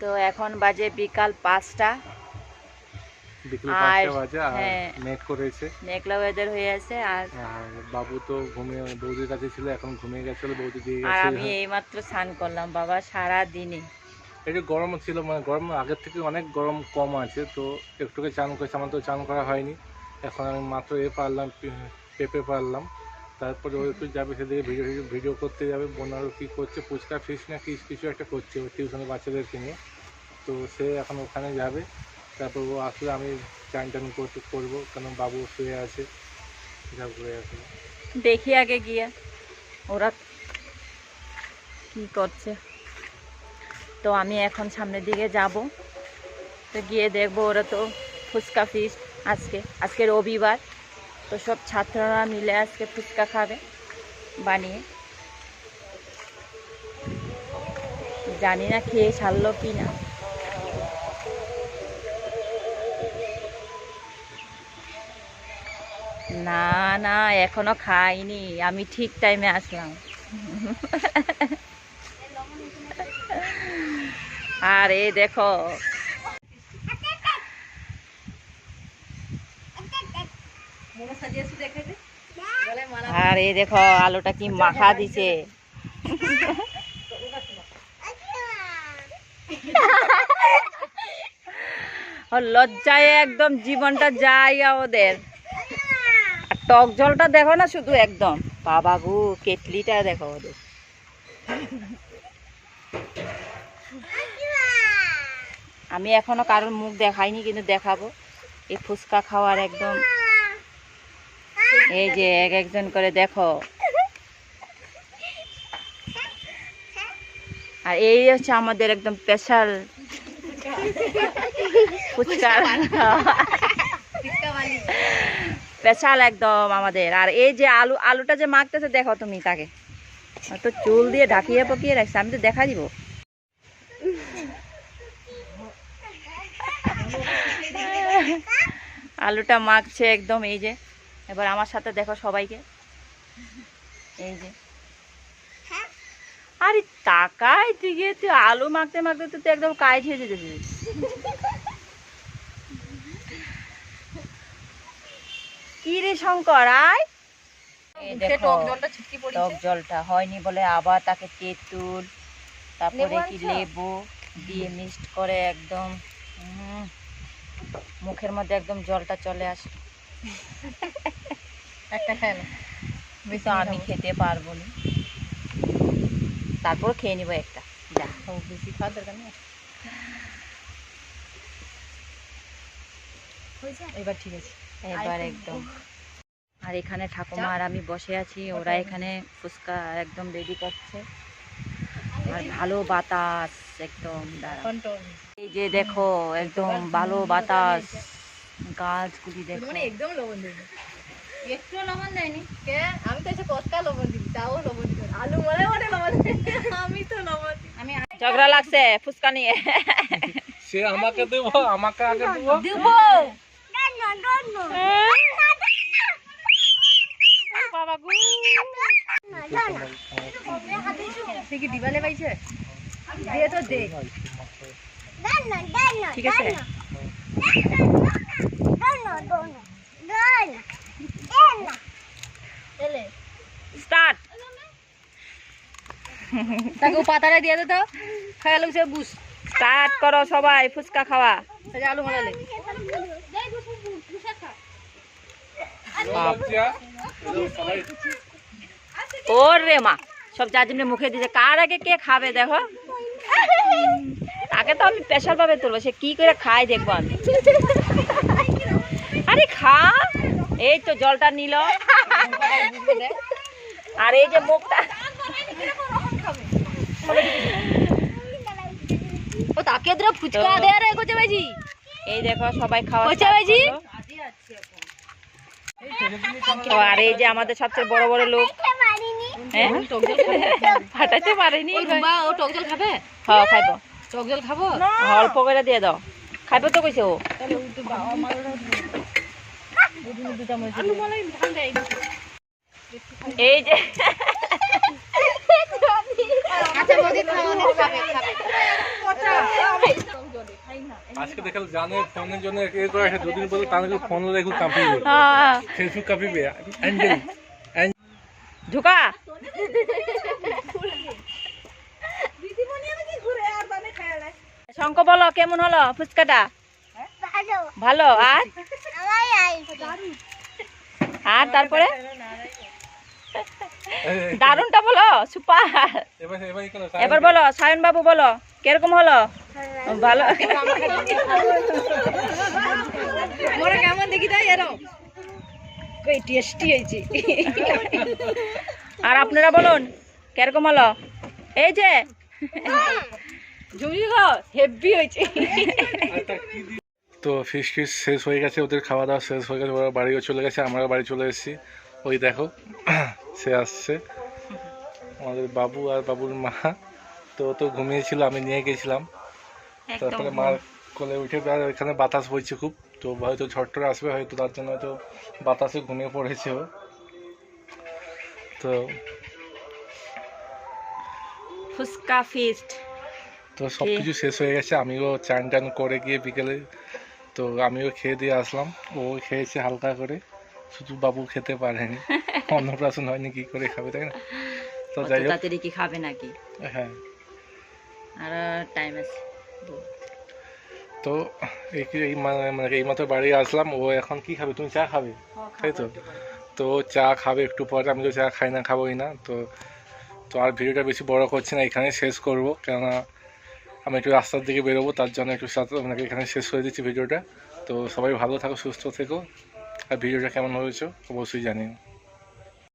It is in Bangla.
তো এখন বাজে বিকাল পাঁচটা। আর- পাঁচটা বাজে আর। মেঘ করেছে মেঘলা ওয়েদার হয়ে আছে আর আর বাবু তো ঘুমিয়ে বৌদির কাছে ছিল এখন ঘুমিয়ে গেছিল বৌদি দিয়ে আর গেছে। আমি এইমাত্র স্নান করলাম বাবা সারা দিনে একটু গরম ছিল মানে গরম আগের থেকে অনেক গরম কম আছে তো একটুকে চান করেছে আমার তো চান করা হয়নি। এখন আমি মাত্র এ পারলাম পেঁপে পারলাম। তারপরে ও একটু যাবে, সেদিকে ভিডিও ভিডিও করতে যাবে বোনারও কী করছে ফুচকা ফিস না কি, কিছু একটা করছে টিউশনে বাচ্চাদেরকে নিয়ে। তো সে এখন ওখানে যাবে, তারপর ও আসলে আমি চান টান করব কারণ বাবু শুয়ে আছে, যা ঘুরে আসবে দেখি আগে গিয়ে, ওরা কি করছে। তো আমি এখন সামনের দিকে যাব, তো গিয়ে দেখব ওরা তো ফুচকা ফিস আজকে আজকে রবিবার। তো সব ছাত্ররা মিলে আজকে ফুচকা খাবে, বানিয়ে। জানি না খেয়ে ছাড়লো কি না না না এখনও খাইনি। আমি ঠিক টাইমে আসলাম। আর এই দেখো আর এই দেখো, আলুটা কি মাখা দিছে। লজ্জায় একদম জীবনটা যায় ওদের। টক জলটা দেখো না শুধু একদম। বাবা গো, কেটলিটা দেখো ওদের। আমি এখনও কারোর মুখ দেখাইনি, কিন্তু দেখাবো। এই ফুচকা খাওয়ার একদম এই যে এক একজন করে দেখো। আর এই হচ্ছে আমাদের একদম স্পেশাল ফুচকা স্পেশাল একদম আমাদের। আর এই যে আলু, আলুটা যে মাখতেছে, দেখো তুমি তাকে। তো চুল দিয়ে ঢাকিয়ে পকিয়ে রাখছে, আমি তো দেখা দিব। আলুটা মাখছে একদম, এই যে। এবার আমার সাথে দেখো সবাইকে। এই যে। আরে তাকাই দিকে তুই আলু মাখতে মাখতে তো তুই একদম কাজ হয়ে যেতেছিস কি রে শঙ্কর আয়। এই টক জলটা হয়নি বলে আবার তাকে তেঁতুল তারপরে কি লেবু দিয়ে মিক্সড করে একদম মুখের মধ্যে একদম জলটা চলে আসে। একটা খেয়ে তো আমি খেতে পারব না। তারপর খেয়ে নিবো একটা। যা। বেশি খাওয়ার দরকার নেই? এবার ঠিক আছে। এবার একদম। আর এখানে ঠাকুমা আর আমি বসে আছি ওরা এখানে ফুচকা একদম রেডি করছে। আর ভালো বাতাস একদম এই যে দেখো একদম ভালো বাতাস। গাছগুলি দেখো মানে একদম লবণ একটু লবণ দেয়নি। কে? আমি তো এসে কতটা লবণ দিই তাও লবণ দিই আলু মনে মনে লবণ আমি তো লবণ আমি ঝগড়া লাগছে ফুচকা নিয়ে। সে আমাকে দেবো আমাকে আগে দেবো? দেবো। বাবা গো। কি দিবালে পাইছে। দিয়ে তো দে। ঠিক আছে এলে স্টার্ট তাকে ও পাতাটা দিয়ে দে তো। খাওয়া লাগছে বুস। স্টার্ট করো সবাই ফুচকা খাওয়া। আলু মালালে ওর রে মা সব জাজিমনে মুখে দিয়েছে। কার আগে কে খাবে দেখো? তাকে তো আমি স্পেশাল ভাবে তুলবো সে কি করে খায় দেখব আমি? আরে খা এই তো জলটা নিল। আর এই যে মুখটা ও তাকে তোরা ফুচকা দে রে কোচে ভাইজি। এই দেখো সবাই খাওয়া কোচে ভাইজি। ও, আর এই যে আমাদের সবচেয়ে বড় বড় লোক। হ্যাঁ? পারেনি। ও টক জল খাবে? হ্যাঁ খাইবো। টক জল খাব? অল্প করে দিয়ে দাও। খাইবো তো কইছে ও। এই যে আচ্ছা বৌদি খাওয়ানো খাবে খাবে আজকে দেখাল জানে ফোনের জন্য এ করে আছে দুদিন পরে তাহলে ফোন দেখো কাঁপিবে হ্যাঁ ফেসবুক কাঁপিবে শঙ্ক বলো কেমন হলো ফুচকাটা ভালো আর আর তারপরে দারুনটা বলো সুপার। এবার এবার কেন এবার বলো সায়ন বাবু বলো কীরকম হলো? ভালো। কেমন দেখি তাই টেস্টি হয়েছে। আর আপনারা বলুন কীরকম হলো? এই যে। ঝুড়ি গো হেভি হয়েছে। তো ফিশ ফিশ শেষ হয়ে গেছে ওদের খাওয়া দাওয়া শেষ হয়ে গেছে ওরা বাড়িও চলে গেছে আমরা বাড়ি চলে এসেছি। ওই দেখো। সে আসছে। আমাদের বাবু আর বাবুর মা। তো তো ঘুমিয়েছিল আমি নিয়ে গেছিলাম। তারপরে মার কোলে উঠে আর এখানে বাতাস বইছে খুব। তো হয়তো ঝড়টর আসবে হয়তো তার জন্য হয়তো বাতাসে ঘুমিয়ে পড়েছে ও। তো ফুচকা ফিস্ট তো সব কিছু শেষ হয়ে গেছে। আমিও চান টান করে গিয়ে বিকেলে তো আমিও খেয়ে দিয়ে আসলাম। ও খেয়েছে হালকা করে। শুধু বাবু খেতে পারেনি। অন্নপ্রাশন হয়নি কি করে খাবে তাই না? তো যাই হোক। তাড়াতাড়ি কি খাবে নাকি? হ্যাঁ। আর টাইম আছে। তো এই এই মানে মানে এই মাত্র বাড়ি আসলাম ও এখন কি খাবে? তুমি চা খাবে? তাই তো? তো চা খাবে একটু পরে আমি তো চা খাই না খাবোই না। তো তো আর ভিডিওটা বেশি বড় করছি না এখানে শেষ করব। কেননা আমি একটু রাস্তার দিকে বেরোবো তার জন্য একটু সাথে আপনাকে এখানে শেষ করে দিচ্ছি ভিডিওটা। তো সবাই ভালো থাকো সুস্থ থেকো। আর ভিডিওটা কেমন হয়েছে? অবশ্যই জানিও।